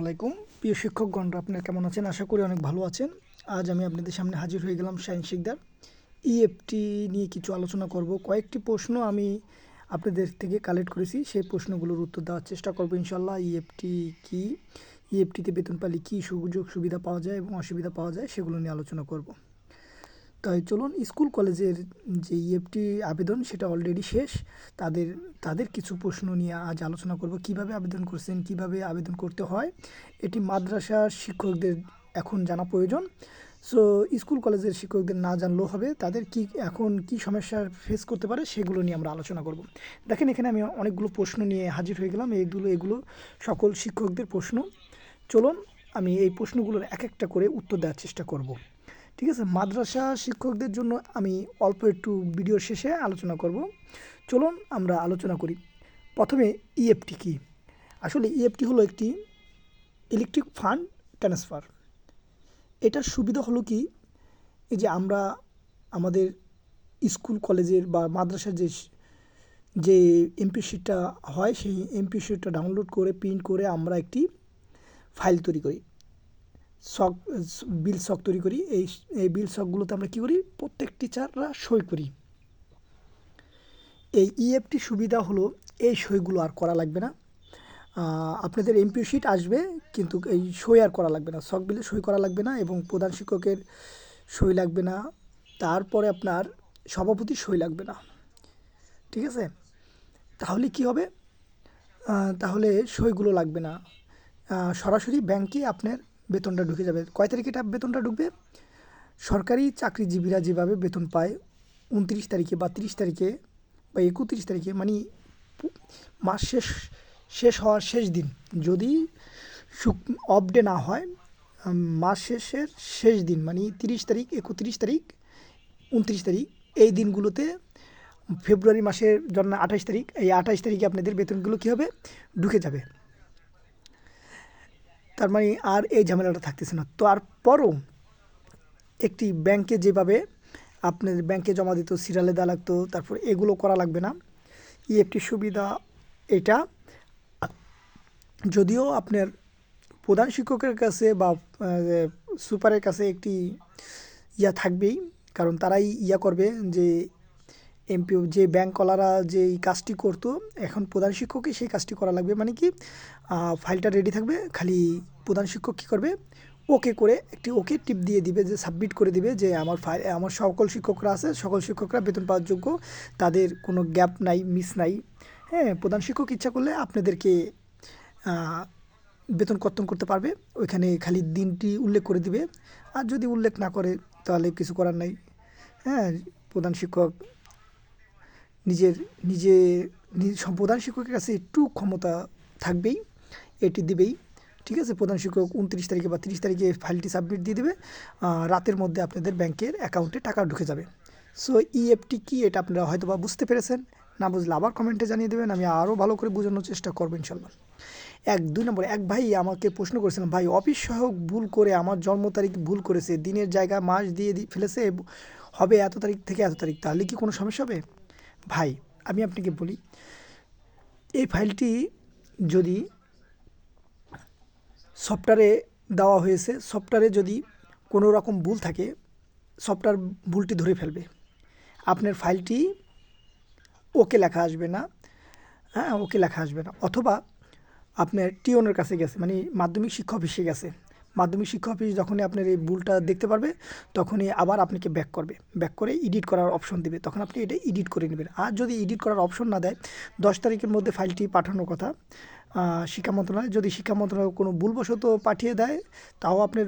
আলাইকুম। প্রিয় শিক্ষকগণ আপনারা কেমন আছেন? আশা করি অনেক ভালো আছেন। আজ আমি আপনাদের সামনে হাজির হয়ে গেলাম শাইন শিকদার। ইএফটি নিয়ে কিছু আলোচনা করব। কয়েকটি প্রশ্ন আমি আপনাদের থেকে কালেক্ট করেছি। সেই প্রশ্নগুলোর উত্তর দেওয়ার চেষ্টা করব ইনশাল্লাহ ইএফটি কি? ইএফটিতে বেতন পালি কী সুযোগ সুবিধা পাওয়া যায় এবং অসুবিধা পাওয়া যায় সেগুলো নিয়ে আলোচনা করব। তাই চলুন স্কুল কলেজের যে ইএফটি আবেদন, সেটা অলরেডি শেষ। তাদের তাদের কিছু প্রশ্ন নিয়ে আজ আলোচনা করব। কীভাবে আবেদন করছেন, কীভাবে আবেদন করতে হয়, এটি মাদ্রাসার শিক্ষকদের এখন জানা প্রয়োজন। সো স্কুল কলেজের শিক্ষকদের না জানলেও হবে, তাদের কি এখন কি সমস্যা ফেস করতে পারে, সেগুলো নিয়ে আমরা আলোচনা করব। দেখেন, এখানে আমি অনেকগুলো প্রশ্ন নিয়ে হাজির হয়ে গেলাম। এইগুলো এগুলো সকল শিক্ষকদের প্রশ্ন। চলুন, আমি এই প্রশ্নগুলোর এক একটা করে উত্তর দেওয়ার চেষ্টা করব। ঠিক আছে, মাদ্রাসা শিক্ষকদের জন্য আমি অল্প একটু ভিডিও শেষে আলোচনা করব। চলুন আমরা আলোচনা করি। প্রথমে ইএফটি কি? আসলে ইএফটি হলো একটি ইলেকট্রিক ফান্ড ট্রান্সফার এটার সুবিধা হলো কি? এই যে আমরা আমাদের স্কুল, কলেজের বা মাদ্রাসার যে যে এমপি শিটটা হয়, সেই এমপি শিটটা ডাউনলোড করে প্রিন্ট করে আমরা একটি ফাইল তৈরি করি। শখ বিল শখ তৈরি করি। এই এই বিল শখগুলোতে আমরা কী করি? প্রত্যেক টিচাররা সই করি। এই ইএফটি সুবিধা হলো এই সইগুলো আর করা লাগবে না। আপনাদের এমপি শিট আসবে, কিন্তু এই সই আর করা লাগবে না। শখ বিলে সই করা লাগবে না এবং প্রধান শিক্ষকের সই লাগবে না। তারপরে আপনার সভাপতি সই লাগবে না। ঠিক আছে? তাহলে কি হবে? তাহলে সইগুলো লাগবে না। সরাসরি ব্যাংকে আপনার বেতনটা ঢুকে যাবে। কয় তারিখে এটা বেতনটা ঢুকবে? সরকারি চাকরিজীবীরা যেভাবে বেতন পায়, উনত্রিশ তারিখে বা তিরিশ তারিখে বা একত্রিশ তারিখে মানে মাস শেষ শেষ হওয়ার শেষ দিন, যদি শুক অফ ডে না হয় মাস শেষের শেষ দিন মানে তিরিশ তারিখ, একত্রিশ তারিখ, উনত্রিশ তারিখ, এই দিনগুলোতে ফেব্রুয়ারি মাসের জন্য আঠাশ তারিখ, এই আঠাশ তারিখে আপনাদের বেতনগুলো কী হবে? ঢুকে যাবে। তার মানে আর এই ঝামেলাটা থাকতেছে না। তারপরও একটি ব্যাংকে যেভাবে আপনার ব্যাংকে জমা দিত, সিরিয়ালে দেওয়া লাগতো, তারপর এগুলো করা লাগবে না। ইএফটি সুবিধা এটা। যদিও আপনার প্রধান শিক্ষকের কাছে বা সুপারের কাছে একটি ইয়া থাকবেই, কারণ তারাই ইয়া করবে যে এমপি যে ব্যাঙ্কওয়ালারা যে এই কাজটি করতো, এখন প্রধান শিক্ষকই সেই কাজটি করা লাগবে। মানে কি ফাইলটা রেডি থাকবে, খালি প্রধান শিক্ষক কী করবে? ওকে করে একটি ওকে টিপ দিয়ে দিবে, যে সাবমিট করে দিবে যে আমার ফাইল আমার সকল শিক্ষকরা আছে, সকল শিক্ষকরা বেতন পাওয়ার যোগ্য, তাদের কোনো গ্যাপ নাই মিস নাই। হ্যাঁ প্রধান শিক্ষক ইচ্ছা করলে আপনাদেরকে বেতন কর্তন করতে পারবে। ওইখানে খালি দিনটি উল্লেখ করে দিবে। আর যদি উল্লেখ না করে, তাহলে কিছু করার নাই। হ্যাঁ প্রধান শিক্ষক নিজের, নিজে প্রধান শিক্ষকের কাছে একটু ক্ষমতা থাকবেই, এটি দিবেই। ঠিক আছে? প্রধান শিক্ষক উনত্রিশ তারিখে বা তিরিশ তারিখে ফাইলটি সাবমিট দিয়ে দেবে রাতের মধ্যে আপনাদের ব্যাংকের অ্যাকাউন্টে টাকা ঢুকে যাবে। সো ইএফটি কি এটা আপনারা হয়তো বা বুঝতে পেরেছেন। না বুঝলে আবার কমেন্টে জানিয়ে দেবেন, আমি আরও ভালো করে বোঝানোর চেষ্টা করব ইনশাল্লাহ। এক, দুই নম্বর, এক ভাই আমাকে প্রশ্ন করেছিলেন, ভাই, অফিস সহায়ক ভুল করে আমার জন্ম তারিখ ভুল করেছে, দিনের জায়গা মাস দিয়ে ফেলেছে হবে এত তারিখ থেকে এত তারিখ, তাহলে কি কোনো সমস্যা হবে? ভাই, আমি আপনাকে বলি, এই ফাইলটি যদি সফটওয়্যারে দেওয়া হয়েছে, সফটওয়্যারে যদি কোনো রকম ভুল থাকে, সফটওয়্যার ভুলটি ধরে ফেলবে। আপনার ফাইলটি ওকে লেখা আসবে না হ্যাঁ ওকে লেখা আসবে না। অথবা আপনার টিওনের কাছে গেছে মানে মাধ্যমিক শিক্ষা অফিসে গেছে মাধ্যমিক শিক্ষা অফিস যখনই আপনার এই ভুলটা দেখতে পারবে, তখনই আবার আপনাকে ব্যাক করবে। ব্যাক করে এডিট করার অপশন দেবে। তখন আপনি এটা এডিট করে নেবেন। আর যদি এডিট করার অপশন না দেয়, দশ তারিখের মধ্যে ফাইলটি পাঠানোর কথা শিক্ষা মন্ত্রণালয়, যদি শিক্ষা মন্ত্রণালয় কোনো ভুলবশত পাঠিয়ে দেয়, তাও আপনার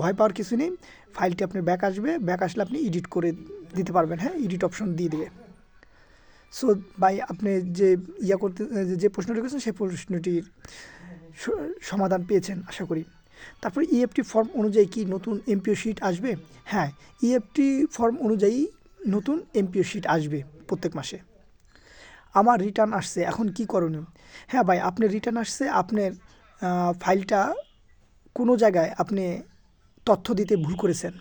ভয় পাওয়ার কিছু নেই। ফাইলটি আপনার ব্যাক আসবে। ব্যাক আসলে আপনি এডিট করে দিতে পারবেন। হ্যাঁ এডিট অপশন দিয়ে দেবে। সো ভাই আপনি যে ইয়া করতে, যে প্রশ্নটি করেছেন সেই প্রশ্নটির সমাধান পেয়েছেন, আশা করি। তারপর ইএফটি ফর্ম অনুযায়ী কি নতুন এমপিও শিট আসবে? হ্যাঁ ইএফটি ফর্ম অনুযায়ী নতুন এমপিও শিট আসবে প্রত্যেক মাসে। আমার রিটার্ন আসছে, এখন কি করণীয়? হ্যাঁ ভাই, আপনার রিটার্ন আসছে, আপনার ফাইলটা কোনো জায়গায় আপনি তথ্য দিতে ভুল করেছেন।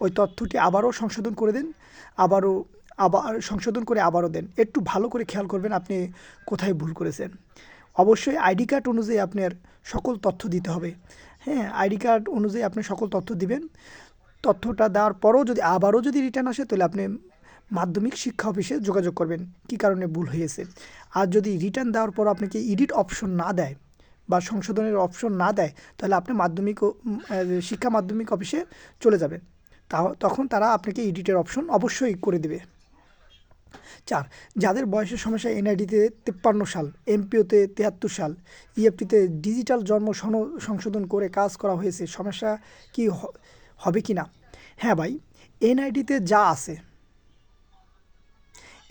ওই তথ্যটি আবারও সংশোধন করে দেন, আবারও, আবার সংশোধন করে আবারও দেন। একটু ভালো করে খেয়াল করবেন আপনি কোথায় ভুল করেছেন। অবশ্যই আইডি কার্ড অনুযায়ী আপনার সকল তথ্য দিতে হবে। হ্যাঁ আইডি কার্ড অনুযায়ী আপনি সকল তথ্য দিবেন। তথ্যটা দেওয়ার পরও যদি আবারও যদি রিটার্ন আসে, তাহলে আপনি মাধ্যমিক শিক্ষা অফিসে যোগাযোগ করবেন, কী কারণে ভুল হয়েছে। আর যদি রিটার্ন দেওয়ার পর আপনাকে এডিট অপশন না দেয় বা সংশোধনের অপশন না দেয়, তাহলে আপনি মাধ্যমিক শিক্ষা মাধ্যমিক অফিসে চলে যাবেন। তখন তারা আপনাকে এডিটের অপশন অবশ্যই করে দেবে। চার, যাদের বয়সের সমস্যা এনআইডিতে তেপ্পান্ন সাল, এমপিওতে তেহাত্তর সাল, ইএফটিতে ডিজিটাল জন্ম সংশোধন করে কাজ করা হয়েছে, সমস্যা কি হবে কি না? হ্যাঁ ভাই, এনআইডিতে যা আছে,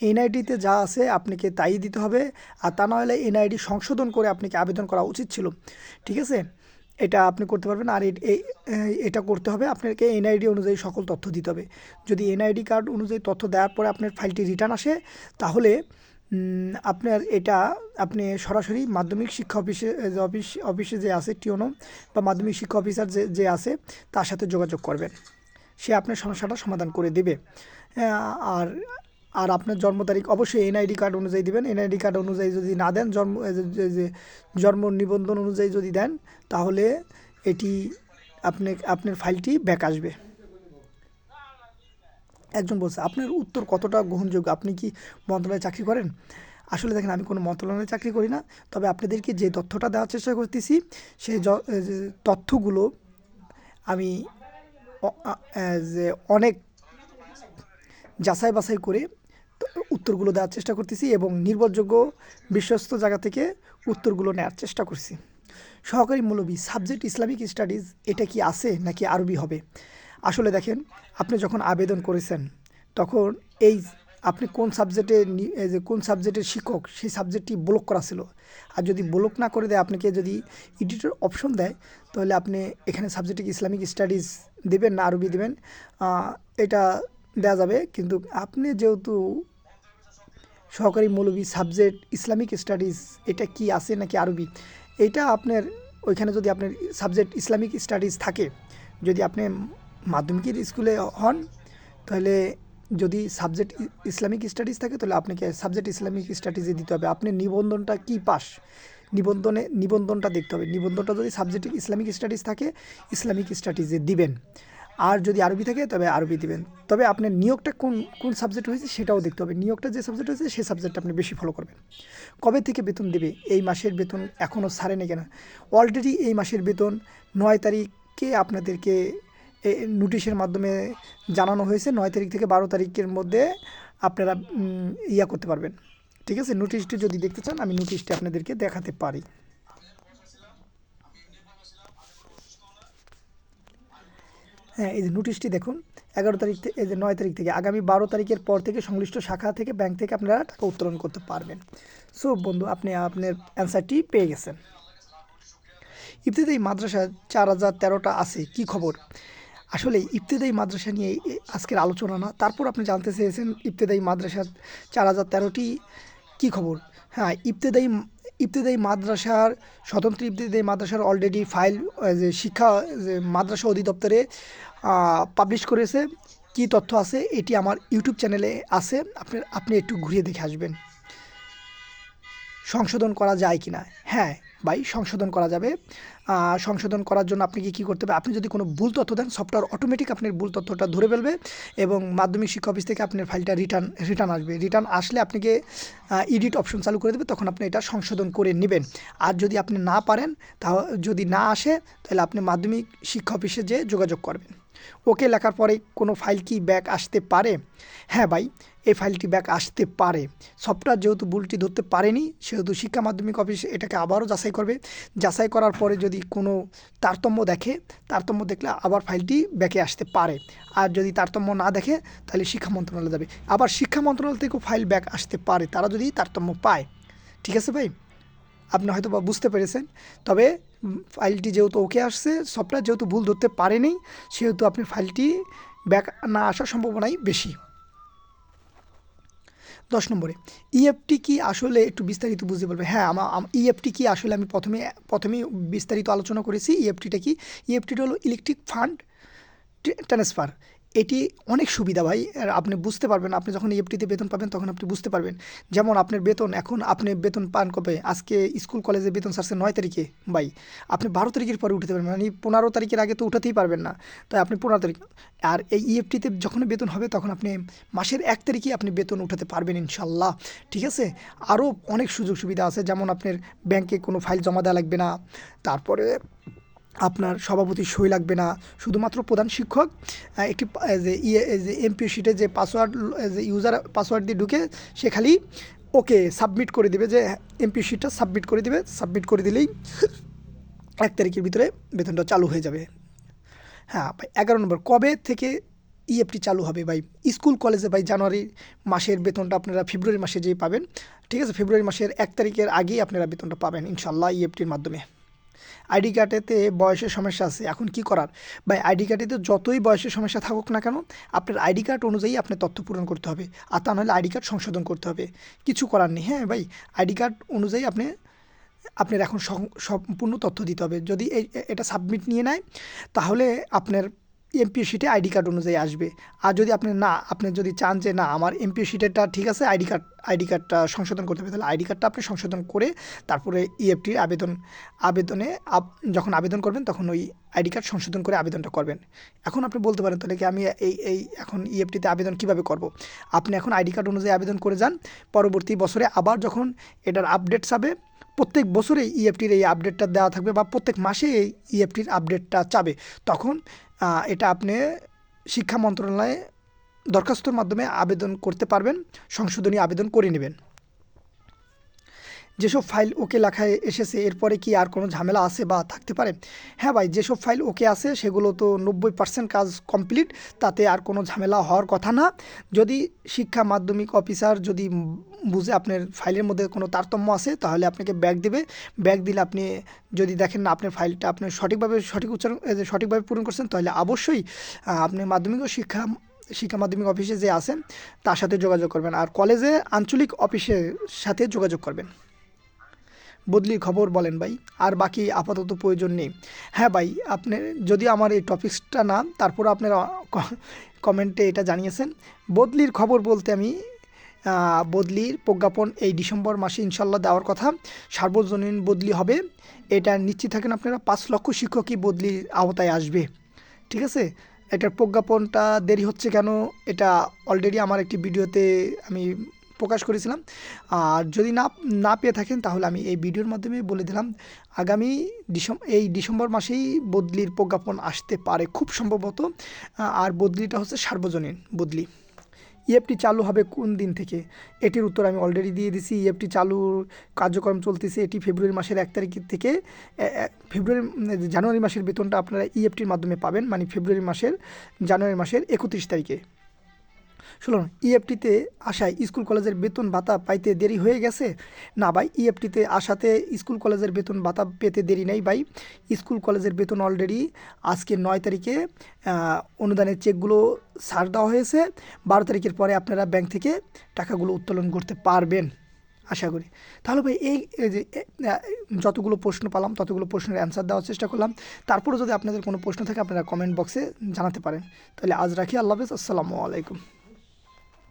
এনআইডিতে যা আছে আপনাকে তাই দিতে হবে, আর তা নাহলে এনআইডি সংশোধন করে আপনাকে আবেদন করা উচিত ছিল। ঠিক আছে? এটা আপনি করতে পারবেন আর এটা করতে হবে। আপনাকে এনআইডি অনুযায়ী সকল তথ্য দিতে হবে। যদি এনআইডি কার্ড অনুযায়ী তথ্য দেওয়ার পরে আপনার ফাইলটি রিটার্ন আসে, তাহলে আপনার এটা আপনি সরাসরি মাধ্যমিক শিক্ষা অফিসে অফিস, অফিসে যে আছে টিওনো বা মাধ্যমিক শিক্ষা অফিসার যে যে আছে, তার সাথে যোগাযোগ করবেন। সে আপনার সমস্যাটা সমাধান করে দেবে। আর আর আপনার জন্ম তারিখ অবশ্যই এনআইডি কার্ড অনুযায়ী দিবেন। এনআইডি কার্ড অনুযায়ী যদি না দেন, জন্ম জন্ম নিবন্ধন অনুযায়ী যদি দেন, তাহলে এটি আপনি, আপনার ফাইলটি ব্যাক আসবে। একজন বলছে, আপনার উত্তর কতটা গ্রহণযোগ্য? আপনি কি মন্ত্রণালয়ে চাকরি করেন? আসলে দেখেন, আমি কোনো মন্ত্রণালয়ে চাকরি করি না, তবে আপনাদেরকে যে তথ্যটা দেওয়ার চেষ্টা করতেছি সেই তথ্যগুলো আমি যে, অনেক যাচাই বাছাই করে উত্তরগুলো দেওয়ার চেষ্টা করতেছি এবং নির্ভরযোগ্য বিশ্বস্ত জায়গা থেকে উত্তরগুলো নেওয়ার চেষ্টা করছি। সহকারী মৌলবী, সাবজেক্ট ইসলামিক স্টাডিজ, এটা কি আছে নাকি আরবি হবে? আসলে দেখেন, আপনি যখন আবেদন করেছেন, তখন এই আপনি কোন সাবজেক্টে কোন সাবজেক্টের শিক্ষক, সেই সাবজেক্টটি ব্লক করা ছিল। আর যদি ব্লক না করে দেয়, আপনাকে যদি এডিটর অপশন দেয়, তাহলে আপনি এখানে সাবজেক্টে ইসলামিক স্টাডিজ দেবেন না, আরবি দেবেন। এটা দেওয়া যাবে। কিন্তু আপনি যেহেতু সহকারী মৌলবী সাবজেক্ট ইসলামিক স্টাডিজ এটা কি আছে নাকি আরবি? এইটা আপনার, ওইখানে যদি আপনার সাবজেক্ট ইসলামিক স্টাডিজ থাকে, যদি আপনি মাধ্যমিকের স্কুলে হন, তাহলে যদি সাবজেক্ট ইসলামিক স্টাডিজ থাকে, তাহলে আপনাকে সাবজেক্ট ইসলামিক স্টাডিজে দিতে হবে। আপনি নিবন্ধনটা কি পাস? নিবন্ধনে, নিবন্ধনটা দেখতে হবে। নিবন্ধনটা যদি সাবজেক্ট ইসলামিক স্টাডিজ থাকে ইসলামিক স্টাডিজে দিবেন। আর যদি আরবি থাকে, তবে আরবি দিবেন। তবে আপনার নিয়োগটা কোন কোন সাবজেক্ট হয়েছে সেটাও দেখতে হবে। নিয়োগটা যে সাবজেক্ট হয়েছে সেই সাবজেক্টটা আপনি বেশি ফলো করবেন। কবে থেকে বেতন দেবে? এই মাসের বেতন এখনও ছাড়েনি কেন? অলরেডি এই মাসের বেতন নয় তারিখে আপনাদেরকে নোটিশের মাধ্যমে জানানো হয়েছে। নয় তারিখ থেকে বারো তারিখের মধ্যে আপনারা ইয়া করতে পারবেন। ঠিক আছে? নোটিশটি যদি দেখতে চান, আমি নোটিশটি আপনাদেরকে দেখাতে পারি। হ্যাঁ এই যে নোটিশটি দেখুন, এগারো তারিখ থেকে এই যে নয় তারিখ থেকে, আগামী বারো তারিখের পর থেকে সংশ্লিষ্ট শাখা থেকে ব্যাংক থেকে আপনারা টাকা উত্তোলন করতে পারবেন। সো বন্ধু, আপনি আপনার অ্যান্সারটি পেয়ে গেছেন। ইফতেদাই মাদ্রাসা চার হাজার তেরোটা আছে, কি খবর? আসলে ইফতেদাই মাদ্রাসা নিয়ে আজকের আলোচনা না, তারপর আপনি জানতে চেয়েছেন ইফতেদাই মাদ্রাসা চার হাজার তেরোটি কী খবর? হ্যাঁ ইবতেদায়ী ইবতেদায়ী মাদ্রাসার, স্বতন্ত্র ইবতেদায়ী মাদ্রাসার অলরেডি ফাইল যে শিক্ষা মাদ্রাসা অধিদপ্তরে পাবলিশ করেছে। কি তথ্য আছে? এটি আমার ইউটিউব চ্যানেলে আছে। আপনি আপনি একটু ঘুরিয়ে দেখে আসবেন। সংশোধন করা যায় কি না হ্যাঁ ভাই, সংশোধন করা যাবে। সংশোধন করার জন্য আপনি কি, কী করতে হবে? আপনি যদি কোনো ভুল তথ্য দেন সফটওয়্যার অটোমেটিক আপনার ভুল তথ্যটা ধরে ফেলবে এবং মাধ্যমিক শিক্ষা অফিস থেকে আপনার ফাইলটা রিটার্ন রিটার্ন আসবে। রিটার্ন আসলে আপনাকে এডিট অপশন চালু করে দেবে, তখন আপনি এটা সংশোধন করে নেবেন। আর যদি আপনি না পারেন তা যদি না আসে, তাহলে আপনি মাধ্যমিক শিক্ষা অফিসে যেয়ে যোগাযোগ করবেন। ওকে লেখার পরে কোনো ফাইল কি ব্যাক আসতে পারে? হ্যাঁ ভাই এই ফাইলটি ব্যাক আসতে পারে। সফটওয়্যার যেহেতু ভুলটি ধরতে পারেনি, সেহেতু শিক্ষা মাধ্যমিক অফিস এটাকে আবারও যাচাই করবে। যাচাই করার পরে যদি কোনো তারতম্য দেখে, তারতম্য দেখলে আবার ফাইলটি ব্যাকে আসতে পারে। আর যদি তারতম্য না দেখে, তাহলে শিক্ষা মন্ত্রণালয়ে যাবে। আবার শিক্ষা মন্ত্রণালয় থেকেও ফাইল ব্যাক আসতে পারে, তারা যদি তারতম্য পায়। ঠিক আছে ভাই? আপনি হয়তো বা বুঝতে পেরেছেন। তবে ফাইলটি যেহেতু ওকে আসছে, সফটওয়্যার যেহেতু ভুল ধরতে পারেনি, সেহেতু আপনি ফাইলটি ব্যাক না আসার সম্ভাবনাই বেশি। দশ নম্বরে। ইএফটি কি আসলে একটু বিস্তারিত বুঝতে বলবে? হ্যাঁ আমার ইএফটি কি আসলে আমি প্রথমে, প্রথমেই বিস্তারিত আলোচনা করেছি ইএফটিটা কি? ইএফটিটা হলো ইলেকট্রিক ফান্ড ট্রান্সফার এটি অনেক সুবিধা ভাই। আপনি বুঝতে পারবেন, আপনি যখন ইএফটিতে বেতন পাবেন, তখন আপনি বুঝতে পারবেন। যেমন আপনার বেতন, এখন আপনি বেতন পান কবে? আজকে স্কুল, কলেজে বেতন ছাড়ছে নয় তারিখে, ভাই। আপনি বারো তারিখের পরে উঠতে পারবেন মানে পনেরো তারিখের আগে তো উঠাতেই পারবেন না। তাই আপনি পনেরো তারিখ, আর এই ইএফটিতে যখন বেতন হবে, তখন আপনি মাসের এক তারিখে আপনি বেতন উঠাতে পারবেন ইনশাল্লাহ। ঠিক আছে? আরও অনেক সুযোগ সুবিধা আছে, যেমন আপনার ব্যাংকে কোনো ফাইল জমা দেওয়া লাগবে না। তারপরে আপনার সভাপতির সই লাগবে না। শুধুমাত্র প্রধান শিক্ষক একটি যে ইয়ে যে এমপি শিটে যে পাসওয়ার্ড যে ইউজার পাসওয়ার্ড দিয়ে ঢুকে সে খালি ওকে সাবমিট করে দিবে যে এমপি শিটটা সাবমিট করে দিবে। সাবমিট করে দিলেই এক তারিখের ভিতরে বেতনটা চালু হয়ে যাবে। হ্যাঁ ভাই, এগারো নম্বর, কবে থেকে ইএফটি চালু হবে ভাই? স্কুল, কলেজে ভাই জানুয়ারি মাসের বেতনটা আপনারা ফেব্রুয়ারি মাসে যেই পাবেন। ঠিক আছে, ফেব্রুয়ারি মাসের এক তারিখের আগেই আপনারা বেতনটা পাবেন ইনশাল্লাহ ইএফটির মাধ্যমে। আইডি কার্ডেতে বয়সের সমস্যা আছে, এখন কি করার? বা আইডি কার্ডেতে যতই বয়সের সমস্যা থাকুক না কেন, আপনার আইডি কার্ড অনুযায়ী আপনার তথ্য পূরণ করতে হবে, আর তা নাহলে আইডি কার্ড সংশোধন করতে হবে। কিছু করার নেই হ্যাঁ ভাই? আইডি কার্ড অনুযায়ী আপনি, আপনার এখন সম্পূর্ণ তথ্য দিতে হবে। যদি এটা সাবমিট নিয়ে নেয়, তাহলে আপনার এমপি শিটে আইডি কার্ড অনুযায়ী আসবে। আর যদি আপনি না, আপনি যদি চান যে না, আমার এমপি শিটেরটা ঠিক আছে, আইডি কার্ড, আইডি কার্ডটা সংশোধন করতে হবে, তাহলে আইডি কার্ডটা আপনি সংশোধন করে তারপরে ইএফটির আবেদন, আবেদনে যখন আবেদন করবেন, তখন ওই আইডি কার্ড সংশোধন করে আবেদনটা করবেন। এখন আপনি বলতে পারেন তাহলে কি আমি এই এই এখন ইএফটিতে আবেদন কীভাবে করব? আপনি এখন আইডি কার্ড অনুযায়ী আবেদন করে যান, পরবর্তী বছরে আবার যখন এটার আপডেট চাবে, প্রত্যেক বছরে ইএফটির এই আপডেটটা দেওয়া থাকবে বা প্রত্যেক মাসে এই ইএফটির আপডেটটা চাবে, তখন এটা আপনি শিক্ষা মন্ত্রণালয়ে দরখাস্তর মাধ্যমে আবেদন করতে পারবেন সংশোধনী আবেদন করে নেবেন। যেসব ফাইল ওকে লেখায় এসেছে, এরপরে কি আর কোনো ঝামেলা আছে বা থাকতে পারে? হ্যাঁ ভাই, যেসব ফাইল ওকে আছে, সেগুলো তো নব্বই পার্সেন্ট কাজ কমপ্লিট, তাতে আর কোনো ঝামেলা হওয়ার কথা না। যদি শিক্ষা মাধ্যমিক অফিসার যদি বুঝে আপনার ফাইলের মধ্যে কোনো তারতম্য আছে, তাহলে আপনাকে ব্যাগ দেবে। ব্যাগ দিলে আপনি যদি দেখেন না আপনার ফাইলটা আপনি সঠিকভাবে, সঠিক উচ্চারণ সঠিকভাবে পূরণ করছেন, তাহলে অবশ্যই আপনি মাধ্যমিক ও শিক্ষা শিক্ষা মাধ্যমিক অফিসে যে আছেন, তার সাথে যোগাযোগ করবেন। আর কলেজে আঞ্চলিক অফিসের সাথে যোগাযোগ করবেন। বদলির খবর বলেন ভাই। আর বাকি আপাতত প্রয়োজন নেই। হ্যাঁ ভাই, আপনি যদি আমার এই টপিক্সটা না, তারপর আপনারা কমেন্টে এটা জানিয়েছেন। বদলির খবর বলতে আমি বদলির প্রজ্ঞাপন এই ডিসেম্বর মাসে ইনশাল্লাহ দেওয়ার কথা। সার্বজনীন বদলি হবে। এটা নিশ্চিত থাকেন আপনারা, পাঁচ লক্ষ শিক্ষকই বদলির আওতায় আসবে। ঠিক আছে? এটার প্রজ্ঞাপনটা দেরি হচ্ছে কেন? এটা অলরেডি আমার একটি ভিডিওতে আমি প্রকাশ করেছিলাম। আর যদি না না পেয়ে থাকেন তাহলে আমি এই ভিডিওর মাধ্যমে বলে দিলাম, আগামী ডিসেম্বর এই ডিসেম্বর মাসেই বদলির প্রজ্ঞাপন আসতে পারে খুব সম্ভবত আর বদলিটা হচ্ছে সার্বজনীন বদলি। ইএফটি চালু হবে কোন দিন থেকে? এটির উত্তর আমি অলরেডি দিয়ে দিছি। ইএফটি চালুর কার্যক্রম চলতেছে এটি ফেব্রুয়ারি মাসের এক তারিখ থেকে ফেব্রুয়ারি, জানুয়ারি মাসের বেতনটা আপনারা ইএফটির মাধ্যমে পাবেন মানে ফেব্রুয়ারি মাসের, জানুয়ারি মাসের একত্রিশ তারিখে। শুনুন ইএফটিতে আসায় স্কুল কলেজের বেতন ভাতা পাইতে দেরি হয়ে গেছে? না ভাই ইএফটিতে আসাতে স্কুল কলেজের বেতন ভাতা পেতে দেরি নেই ভাই। স্কুল কলেজের বেতন অলরেডি আজকে নয় তারিখে অনুদানের চেকগুলো ছাড় দেওয়া হয়েছে। বারো তারিখের পরে আপনারা ব্যাংক থেকে টাকাগুলো উত্তোলন করতে পারবেন, আশা করি। তাহলে ভাই, এই এই যে যতগুলো প্রশ্ন পালাম, ততগুলো প্রশ্নের অ্যান্সার দেওয়ার চেষ্টা করলাম। তারপরে যদি আপনাদের কোনো প্রশ্ন থাকে, আপনারা কমেন্ট বক্সে জানাতে পারেন। তাহলে আজ রাখি, আল্লাহ হাফেজ, আসসালামু আলাইকুম।